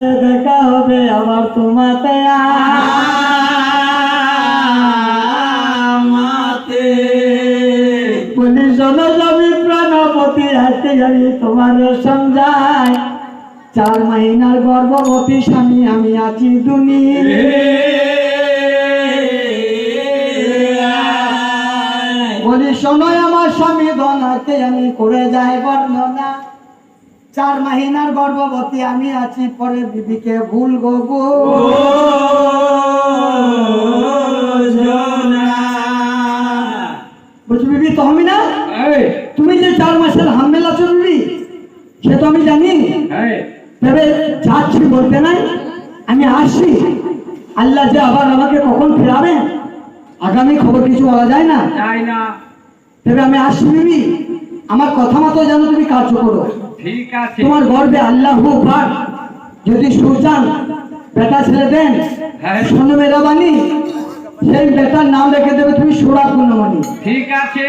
দেখা হবে আবার তোমাতে আমাতে। প্রাণপতি হাতে তোমার চার মহিনার গর্ভবতী স্বামী আমি আছি দুনিয়া বলি শোনো আমার স্বামী ধনাতে আমি করে যাই বর্ণনা। চার মাহিনার গর্ভবতী আমি আছি পরে বিবিকে ভুল গো বলছি বিবি তো আমি না? তুমি যে চার মাসের বিবি সে তো আমি জানি। তবে যাচ্ছি বলতে নাই। আমি আসছি। আল্লাহ যে আবার আমাকে কখন ফেরাবে আগামী খবর কিছু বলা যায় না। তবে আমি আসছি বিবি। আমার কথা মতো যেন তুমি কার্য করো। ঠিক আছে। তোমার গর্বে আল্লাহ পাক যদি সুজান বেটা ছেলে দেন হ্যাঁ। শোনো মেরাবানি সেই বেটার নাম রেখে দেবে তুমি সোরা পূর্ণমণি ঠিক আছে।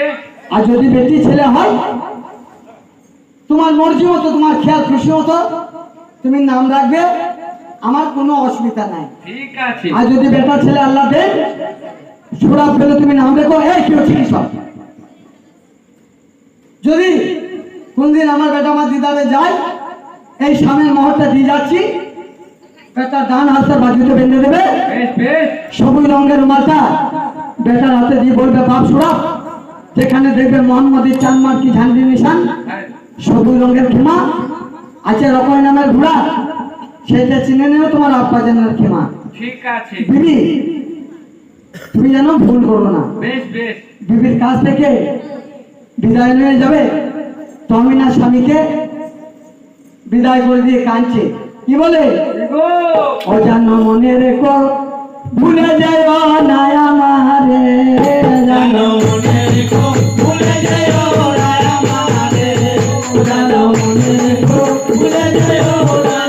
আর যদি বেটি ছেলে হয় তোমার মর্জি মতো তোমার খেয়াল খুশি মতো তুমি নাম রাখবে আমার কোনো অসুবিধা নাই। ঠিক আছে। আর যদি বেটা ছেলে আল্লাহ দেন সোরা ফেলে তুমি নাম রেখো এই কি হচ্ছে কি সব। যদি কোনদিন আমার বেটা আমার দিদারে যায় এই সামনের মহরটা দিয়ে যাচ্ছি। বেটা ডান হাতে বাজুতে বেঁধে দেবে। সবুজ রঙের মাথা। বেটার হাতে দিয়ে বলবে বাপ সুরা যেখানে দেখবে মোহাম্মদের চানমার কি ঝান্ডি নিশান হ্যাঁ, সবুজ রঙের খেমা আছে রকম নামের ঘোড়া। সেটা চিনে নেবে তোমার আব্বা জানার খেমা ঠিক আছে। বিবি তুমি যেন ভুল করো না। বেশ বেশ। বিবির কাছ থেকে বিদায় নিয়ে যাবে। তমিনা স্বামীকে বিদায় করে দিয়ে কাঁদছে। কি বলে? অজানো মনে রেখো ভুলে না আমারে। জানো মনে রেখো ভুলে যাই না আমারে। জানো মনে রেখো ভুলে যাই না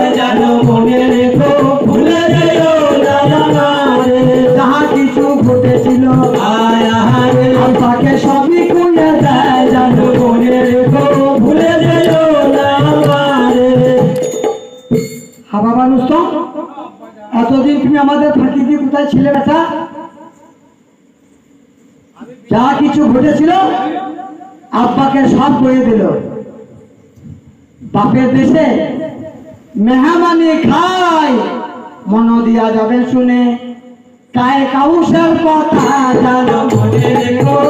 তুমি আমাদের ফাঁকি দিয়ে কোথায় ছিলে বেটা? যা কিছু ঘটেছিল, আব্বাকে সব বয়ে দিল। বাপের দেশে মেহমানি খাই মন দিয়া যাবে শুনে। কায় কাউসের কথা জানো মনে রেখো।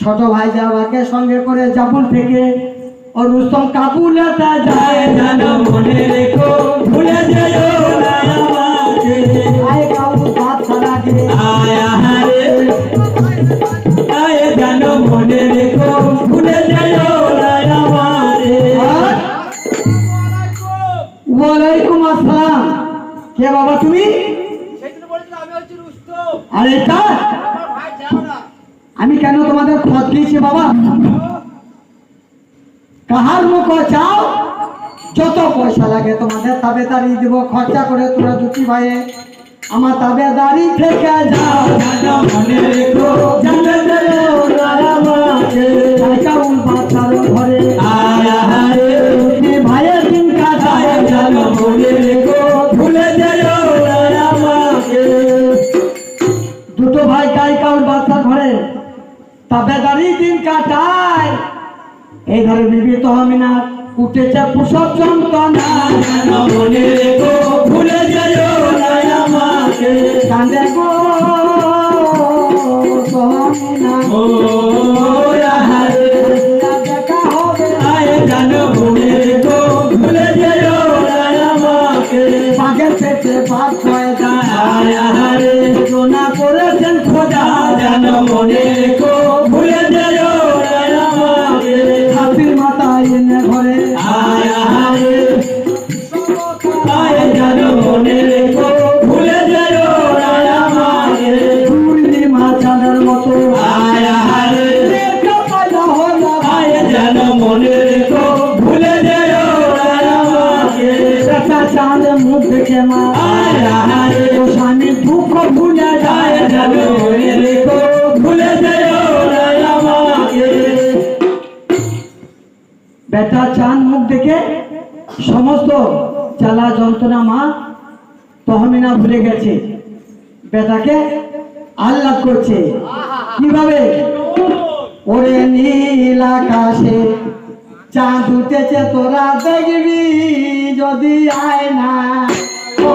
ছোট ভাই যাওয়াকে সঙ্গে করে জাবুল থেকে ও রুস্তম কাবুলেতে যায়। জানো মনে রেখো ভুলে যাও না আমারে আয় কাবুল ভাত ছাড়া দিয়ে আয়া হারে আয় জানো মনে রেখো ভুলে যাও না আমারে। ওয়ালাইকুম আসসালাম। কে বাবা তুমি? আরে এটা আমি কেন তোমাদের দিয়েছি বাবা, কাহার মুখ চাও? যত পয়সা লাগে তোমাদের তাবে তাবেদারি দিব, খরচা করে তোরা দুটি ভাইয়ে আমার তাবে তাবেদারি থেকে যাও। মনে রেখো তাবেদারি দিন কাটায়। এই ধরে বিবিত হবে না উঠেছে প্রসব যন্ত্রণা। মনে রেখো ভুলে যাইও না আমাকে। কান্দে গো ও করে বেটা চান মুখ দেখে সমস্ত চালা যন্ত্রণা মা তহমিনা ভুলে গেছে। বেটাকে আল্লাহ করছে। কীভাবে? ওরে নীল আকাশে চাঁদ উঠেছে, তোরা দেখবি যদি আয় না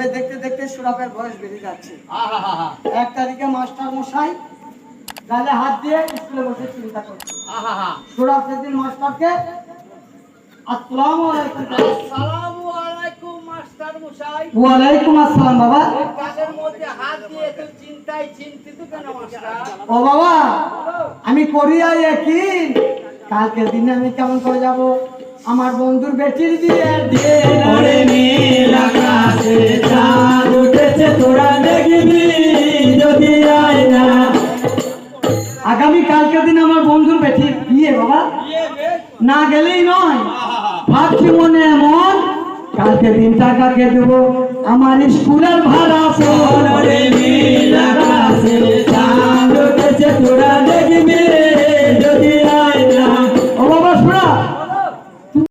এভাবে দেখতে দেখতে সুরাপের বয়স বেড়ে যাচ্ছে। এক তারিখে মাস্টার মশাই গালে হাত দিয়ে স্কুলে বসে চিন্তা করছে। সুরাপ সেদিন মাস্টারকে মাস্টার? মশাই আমি করি কি কালকের দিনে আমি কেমন করে যাব? আমার বন্ধুর বেটির দিয়ে দিয়ে উঠেছে তোরা যদি আগামী কালকের দিন আমার বন্ধুর বেটির বিয়ে বাবা। না গেলেই নয়। ভাবছি মনে এমন কালকে দিন টাকাকে দেবো। আমার স্কুলের ভাড়া